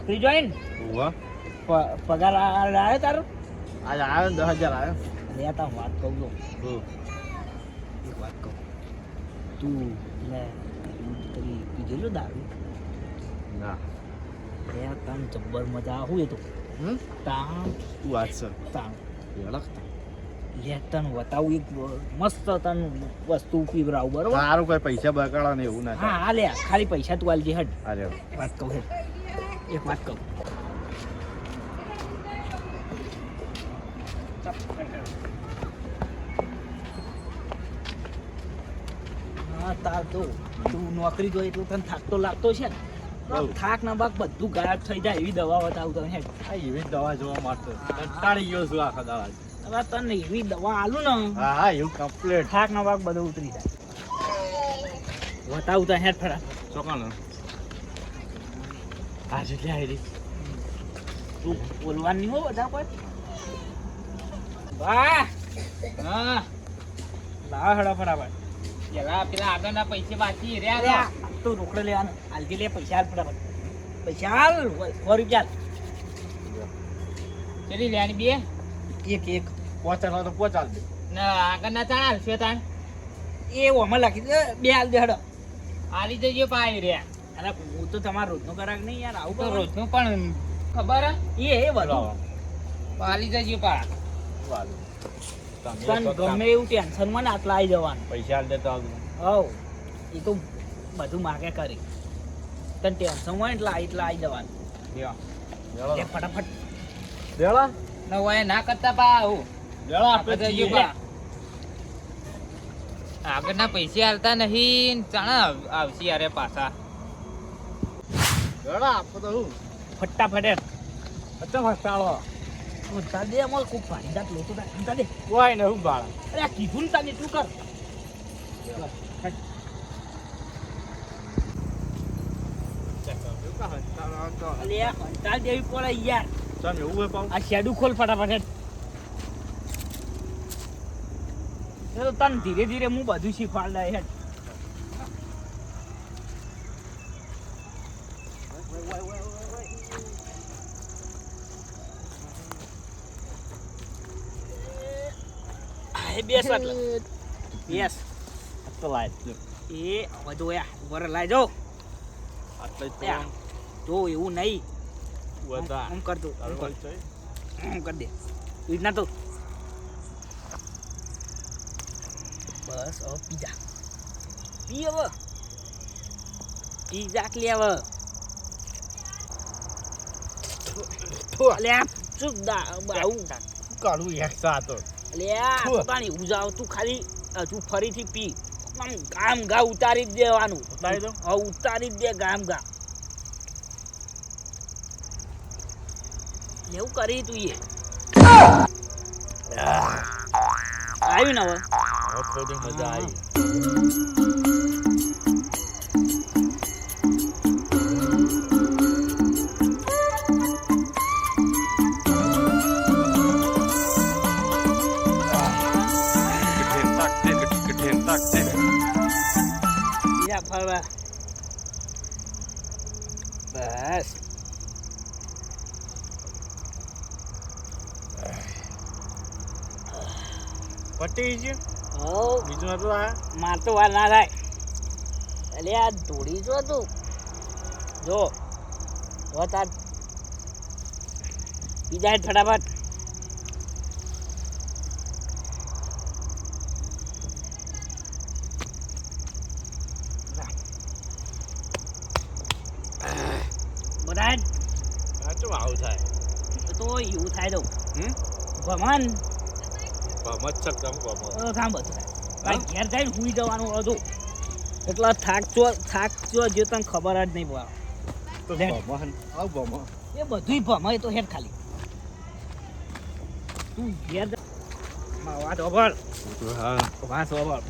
નોકરી જોઈ ને ઉવા. પ- પગાર આવ્યો તારો? આજે આવ્યો ને દસ હજાર આવ્યો. લે તા વાત કહું તો. એક વાત કહું. તું લે તારી પીધેલું દારૂ? ના. લે તાન જબ્બર મજા આવું એ તો તાણ. તું વાત સર તાં લખતા લે તન બતાવું એક મસ્ત તને વસ્તુ પીવરાવું બરોબર? સારું કોઈ પૈસા બગાડવા ને એવું ના હા લે ખાલી પૈસા તું આલજે હટ. વાત કહું એક વાત કહું હા તાર તો તું નોકરી જોઈ એટલું તને થાક તો લાગતો છે ને? થાક ના બાગ બધું ગાયબ થઈ જાય એવી દવા બતાવું તને હેડ. એવી દવા જોવા મારતો કંટાળી ગયો છું આખા દવા હવે તને એવી દવા આલું ને? હા હા એવું કમ્પ્લીટ થાક ના બાગ બધું ઉતરી જાય. બતાવું તને હેડ ફરા ચોકાનો આજે લે આવી તું બોલવાની હો બધા કોઈ? વાહ! હા. લાવ હેડો ફટાફટ. પેલા પેલા આગળના પૈસે બાકી રહ્યા રહ્યા આ તો રોકડો લેવાનો. હાલથી લે પૈસા હાલ ફટાફટ. પૈસા હાલ. સો રૂપિયા ચલી લેવાની બે? એક એક. પહોંચાડવા તો પહોંચાડ દે. ના આગળના ચાણ હાલશે તાણ. એ ઓમાં લખી દે બે હાલ દે હેડો. આલી જઈએ પાય રહ્યા અરે હું તો તમારો રોજનો કરાક નહીં યાર આવું તો કરો. રોજનું પણ ખબર હે? એ એ બધું. પાલી જજો પા કામ- ગમે એવું ટેન્શનમાં ને આટલા આવી જવાનું. પૈસા આલ દેતા હવ એ તો બધું માગે કરી. તને ટેન્શન હોય ને એટલે એટલા આવી જવાનું. ફટાફટ. દેળો? ને કરતા પા આવું. દેળો આપણે જઈએ. જઈએ. પા આગળના પૈસે હાલતા નહીં ચાણા આવશે યારે પાછા. દેળો આપણે તો હું. ફટાફટ. અચ્છા મસાળો ઉતા દે અમાર ખૂબ ભારી જાત લોતો તા. ઉતા દે. કોઈ ને હું બાળા અરે આ કીધું ને તું એટલું કર. અલે આ કંટાળ દેવી પડે યાર. ચાલ એવું પાછું? આ શેડુ ખોલ ફટાફટ. તને ધીરે ધીરે હું બધું શીખવાડ લે હેડ. એ બેસ એટલે. બેસ તો લાય. એ હવે યા ઉપર લાઈ જો. આટલે જ એવું નહીં. કર દે. રીતના તો. બસ હવે પીઝા પી હવે. પીઝા કે હવે. અલ્યા શું દા આવું કાઢું એક સાતો પાણી ઉજાવ તું ખાલી હજુ ફરીથી પી. આમ ગામ ગા ઉતારી જ દેવાનું. ઉતારી દો હા ઉતારી જ દે ગામ ગા. એવું કરી તું એ. આવ્યું ને હવે. મજા આવી. ફરવા બસ. પટી ગયું હો બીજું હતું આ? માર તો વાર ના થાય. એટલે આ ધોળી જો તું. જો. તાર બીજા ફટાફટ. બધા હેઠ. આવું થાય. તો એવું થાય તો ભમન. ભમત મચ્છર કમ કમ કામ બધું થાય. ભાઈ ઘેર જઈને હુઈ જવાનું હતું એટલા થાક ચો થાક ચો જે તને ખબર જ નહીં પડે. તો ભમન આવ ભમન. એ બધુંય ભમાય તો હેડ ખાલી. તું ઘેર જા. વાત ઓભર હા વાત ઓભળ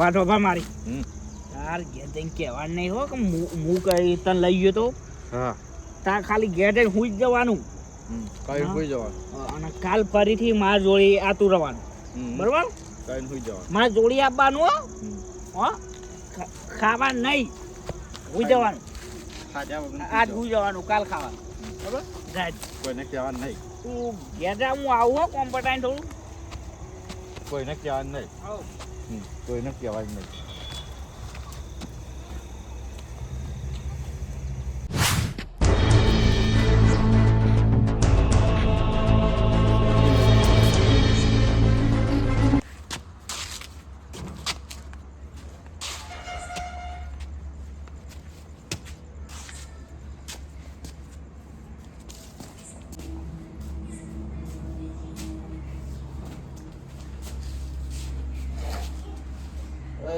વાત ઓભર મારી. તાર ઘેર જઈને કહેવાનું નહીં હો કે હું કઈ તને લઈ ગયો તો. હા. તાર ખાલી ઘેર જઈને હુઈ જ જવાનું. કઈ હુઈ જવાનું. અને કાલ ફરીથી માર જોડી આતું રહેવાનું બરોબર? કઈ હુઈ જવાનું. માર જોડી આપવાનું હો. ખાવા નહીં. હુઈ જવાનું. આજ હુઈ જવાનું કાલ ખાવાનું. બરોબર? કોઈને કહેવાનું નહીં. તું ઘેર જા હું આવું હો કોમ્પટાઈન થોડું. કોઈને કહેવાનું નહીં.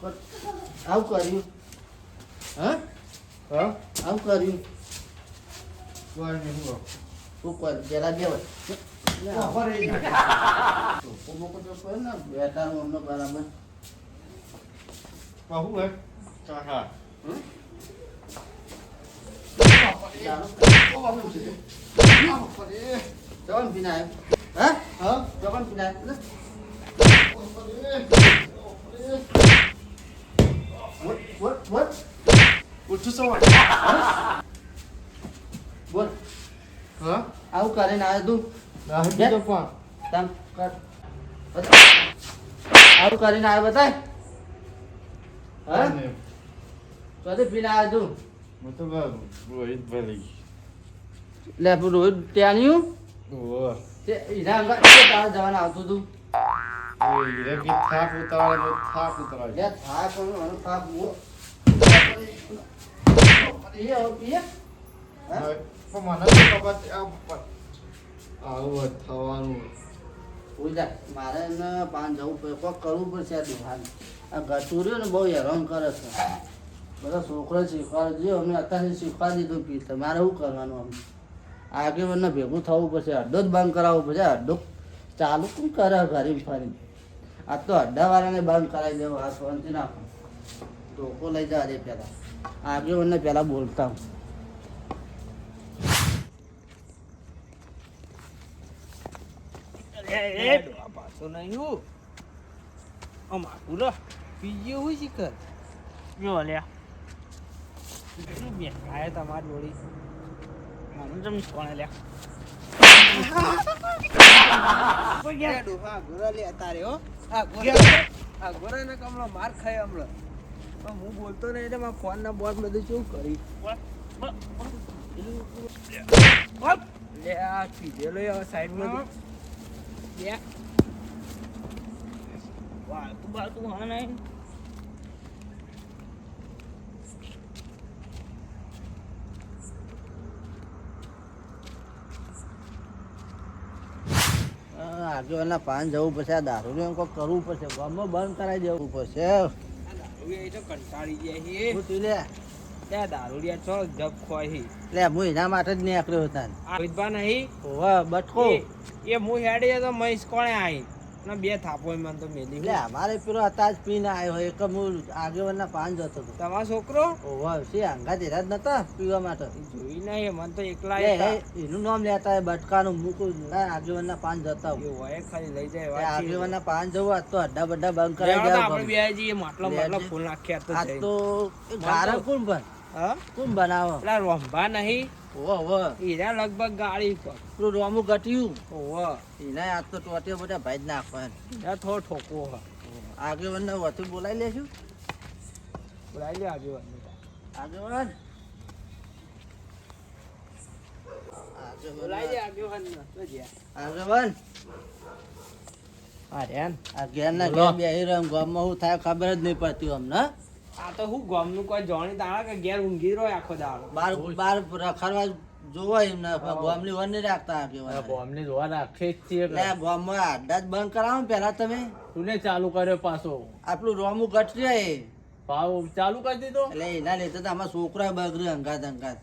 તું કર્યું. હા? હા? આવું કર્યું. તો કર ને બેટાનું અમને બરાબર. કહું હે? કાકા જવાન પીને હા? હા? જવાન પીને ને What? What? બોલ ઉઠું સવાર. બોલ. હા? આવું કરીને આવ્યો તું રાહત બે. તો પણ તમ કર. આવું કરીને આવ્યો બતાય. હા? ચોથી પીને આવ્યો તું હું તો રોહિત ભલી. લે પેલું રોજ ત્યાંનું ઓ તે એના અંગા તે તારે જવાનું આવતું હતું આવું થવાનું ઉઈ મારે ને પાન જવું પડે કોક કરવું પડશે આ દુકાન આ ગટું ને બહુ હેરાન કરે છે. બધા છોકરો શીખવાડે જોઈએ અમે અત્યારથી શીખવાડી દીધું પી મારે શું કરવાનું અમે આગેવાનને ભેગું થવું પડશે અડ્ડો જ બંધ કરાવવું પડશે અડ્ડો ચાલુ શું કરે ઘરે ફરી આ તો અડ્ડાવાળાને બંધ કરાવી દેવો આ શાંતિ નાખો ટોકો લઈ જવા દે પહેલાં આગેવાનને પહેલાં બોલતા હું. પાછો નહીં હું. અમાર પૂરો બીજું હું શીખર. જો લ્યા. શું બે? આયા તમારી જોડી. મને જમ કોણે લ્યા? તારે હો. આ ગોરા ને કમળો માર ખાય હમણાં. પણ હું બોલતો નહીં એટલે મારા ફોન ના બોલ બધું શું કરી. લે આ કીધેલો હવે સાઈડમાં બે. વાળતું બાળતું હા નહીં. આગેવાનના પાન જવું પડશે આ દારૂ કોઈક કરવું પડશે. ગામમાં બંધ કરાવી દેવું પડશે. હું. એના માટે જ નીકળ્યો હતા. નહીં? બટકો. એ- એ હું હેડી તો મહેશ કોણે આવી ના બે થાપો એમાં તો મેલી લે અમારે પેલો હતા જ પીને આવ્યો એક હું આગેવાનના પાન જતો હતો. તમારો છોકરો? ઓવા છે આંગા તેરા જ નતા પીવા માટે? જોઈ નહીં મને તો એકલા. એનું નામ લેતા હોય બટકાનું મૂકું ના આગેવાનના પાન જતા એ હોય ખાલી લઈ જાય હોય. આગેવાનના પાન જવું આજ તો અડ્ડા બड्डा બંધ કરાવી તો દેવા આપણે બે જઈએ માટલો માટલો ફૂલ નાખ્યા તો આ તો ગારા કોણ બન હા? કોણ બનાવો? પેલા રોંભા નહીં. હીરા લગભગ ગાડી પર પેલું રોમું ઘટ્યું એના આજ તો ટોટિયા બધા ભાઈ જ નાખવા હીરા થોડો ઠોકો હ આગેવાનને વધી બોલાવી લેશું બોલાવી લે આગેવાન? આગેવાન? આગેવાન ઘેર બેહી રહ્યો ગામમાં શું થાય ખબર જ નહીં પડતી અમને આ તો હું ગામનું કોઈ જોણી દાડા કે ઘેર ઊંઘી રહ્યો આખો દાડો? બાર બાર રખડવા જોવાય એમને ગામની વર નહીં રાખતા આગેવાન બોમ્બની જોવા રાખે જ છીએ લે ગામમાં આડા જ બંધ કરાવો ને પહેલા તમે. તું ચાલુ કર્યો પાછો? આપણું રોમું ઘટશે ભાવ ચાલુ કરી દીધો? એટલે એના લીધે તો આમાં છોકરા બગડે અંગાત અંગાત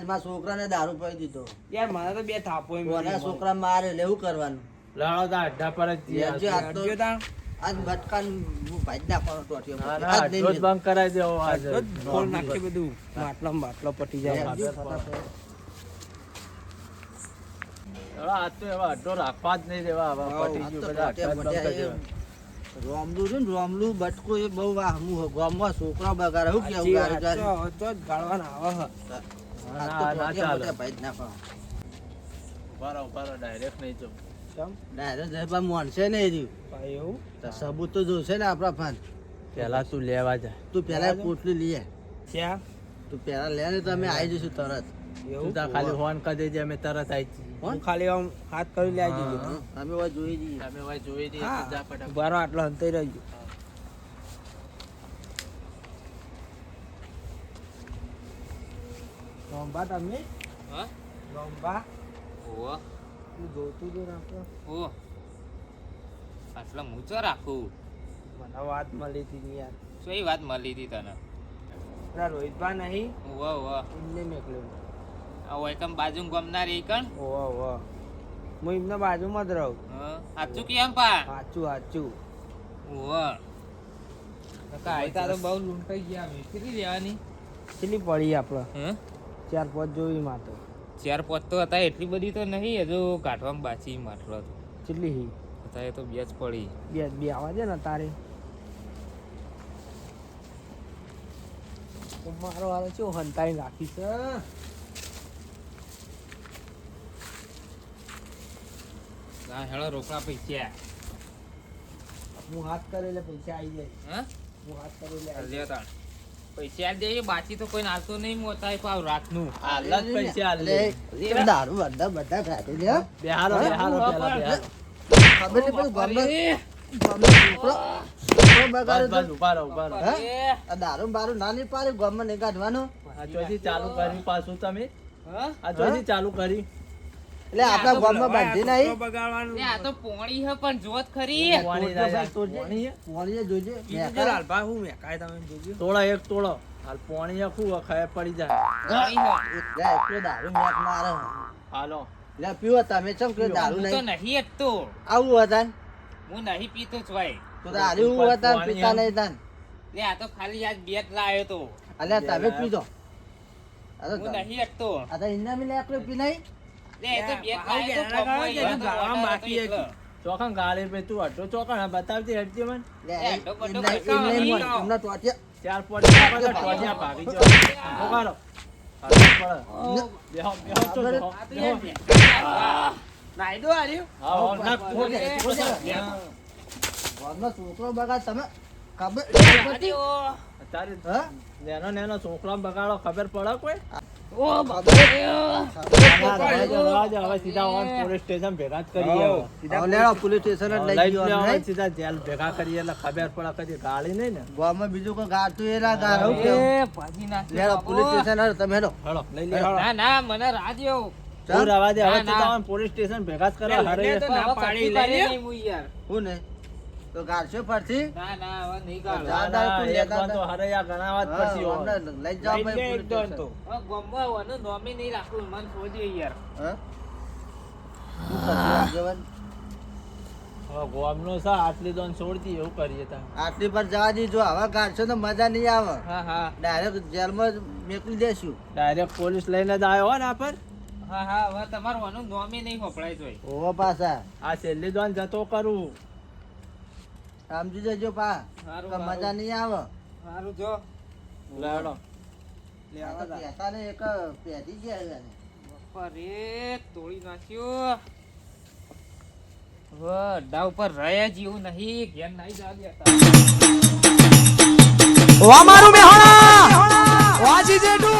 છોકરા છોકરાને દારૂ પડી દીધો. યાર મને તો બે થાપો છોકરા મારે એટલે એવું કરવાનું. લડો તા અડ્ડા પર જ આજ તો જો તા આજ બટકા ભાઈ નાખવાનો ટોટિયો ના આજ ના નહીં અડ્ડો જ બંધ કરાવી દેવો આજે તો નાખી બધું માટલો પટી જાય લેજો ફટાફટ. લડો, આજ તો એવા અડ્ડો રાખવા જ નહીં દેવા હવે પટી ગયું બધા અડ્ડા જ બંધ કરી બટ્યા દેવા. એ રોમલું છે ને રોમલું બટકો એ બહુ વાહમું હે. ગામમાં છોકરા બગાડે શું કેવું ગાડી ગાડી? તો તો જ ગાળવાના આવે ના, ના ચાલે. ભાઈ જ નાખો. ઊભા રહો, ઊભા રહો, direct નહીં જવું. ડાયરેક્ટ જયભાઈ મોનશે નહીં રહ્યું. એવું? સબૂત તો જોશે ને આપણા ફાન. પહેલા તું લેવા જા. તું પેલા પોટલી લઈએ ક્યાં? તું પેલા લે ને તો અમે આવી જઈશું તરત. એવું? ખાલી ફોન કરી દેજે અમે તરત આવી હું ખાલી આમ હાથ કરી લે આવી જજો અમે જોઈ જઈએ. તમે ભાઈ જોઈ જઈએ જા ફટાફટ. આટલો અંતર રહ્યો. રોંબા તમે? હા? ઓહો તું જોતું રાખો. ઓહ આટલા મૂચો રાખું? મને વાત મળી હતી યાર. શું એ વાત મળી હતી તને? રોહિતભા નહીં ઓહો ઓહો એમને મેકલ્યું. આ વેલકમ બાજુ ગમનાર એ કણ? ઓહો ઓહો. હું એમને બાજુમાં જ રહું. સાચું કેમ પા સાચું સાચું. ઓહો નકા આયતા તો બહુ લૂંટાઈ ગયા અમે કેટલી લેવાની કેટલી પડી આપણે હે? ચાર પાંચ જોવી માતો ચાર પાંચ તો હતા એટલી બધી તો નહીં હજુ કાઢવામાં બાચી માટલો હતો. કેટલી હી? હતા એ તો બે જ પડી. બે બે આવા છે ને તારે? મારો હાલ છે હંતાઈ રાખી છે હા હેળો રોકડા પૈસા. હું હાથ કરે એટલે પૈસા આવી જાય. હા? હું હાથ કરે એટલે આવી લ્યો તાણ. પૈસા દે બાકી તો કોઈ નાલતો નહીં મોતા પાવ રાતનું. હાલ જ પૈસા લે. દારૂ બધા બધા ખાતી લે. બેહારો બેહારો પહેલા બેહારો. ખબર નહીં છોકરો દારૂ બારૂ ના નહીં પાડે ગામમાં નહીં કાઢવાનું. આ ચોથી ચાલુ કરી પાછું તમે. હા? આ ચોથી ચાલુ કરી. એટલે આપણા ગામમાં બાંધી નહીં. બગાડવાનું. આ તો પોણી હે પણ જોત ખરી. પોણી. પોણી હે? જોજે. મેકા તો લાલભા હું મેકાય તમે જોજો. તોળા એક તોળો હાલ પોણી આખું ખાય પડી જાય. લે, એકલો દારૂ મેક મારે હાલો. લે પીવો તમે ચમ કે દારૂ હું તો નહીં. નહીં તો. આવું હતા હું નહીં પીતો જ ભાઈ. તો દારૂ હતા પીતા. નહીં હતા લે આ તો ખાલી આજ બેટ લાયો તો. અલ્યા તમે પીધો. આ તો હું નહીં જ તો. આ તો ઇન્ના મિલે એકલો પી નહીં. ચોખા ગાળી પે તું અડધો ચોખા બતાવતી હટતી મને. ચાર પોટ ટોટિયા ભાગી જો બેહો, બેહો તો બેહો. આ તો બેહો. યાર નાયડો આર્યું? હા. ખોટે. ગામનો છોકરો બગાડ તમે. ખબર હા? નેનો નેનો છોકરો બગાડો ખબર પડે કોઈ? ઓ. હવે સીધા પોલીસ સ્ટેશન ભેગા જ કરીએ હવે. હવે લેડો, પોલીસ સ્ટેશન જ લઈ લઈ ગયો લેવા, સીધા જેલ ભેગા કરીએ એટલે ખબર પડે કદી ગાળી નહીં ને. ગામમાં બીજું કોઈ ગાતું એ ના ગાળ, એ ભાજી લેડો, પોલીસ સ્ટેશન તમે હેડો. હળો લઈ લે ના ના મને રાહ તું રહેવા દે હવે. સીધા પોલીસ સ્ટેશન ભેગા જ કરે લે, તો ના પાડી, લઈ લે. હું ને? તો ગાળશો ફરથી? ના ના હવે નહીં ગાળો. એક લેતા તો ગણાવા જ હા, પડશે લઈ જાવ ભાઈ એક દોન તો. હવે ગમવા નોમી નહીં રાખવું મને છોડ્યો યાર. હા? શું કરશું જવાન? હવે ગોમનો છે આટલી દોન છોડતી એવું કરીએ તા. આટલી પર જવા દીજો હવે ગાળશો તો મજા નહીં આવે. હા હા. ડાયરેક્ટ જેલમાં જ મેકલી દેશું. ડાયરેક્ટ પોલીસ લઈને જ આવ્યો ને આ પર. હા હા હવે તમારું વાનું નોમી નહીં વપરાય તોય. ઓવો પાછા. આ છેલ્લી દોન જતો કરું. સમજી જજો પા મજા નહીં આવે. સારું જો. લેડો ને એક પેઢી ગયા છે ને. બાપા રે તોડી નાખ્યો. અડ્ડા ઉપર રહ્યા જ એવું નહીં ઘેર નહીં જવા હતા ઓ મારું મેહોણા! વાજી જેટુ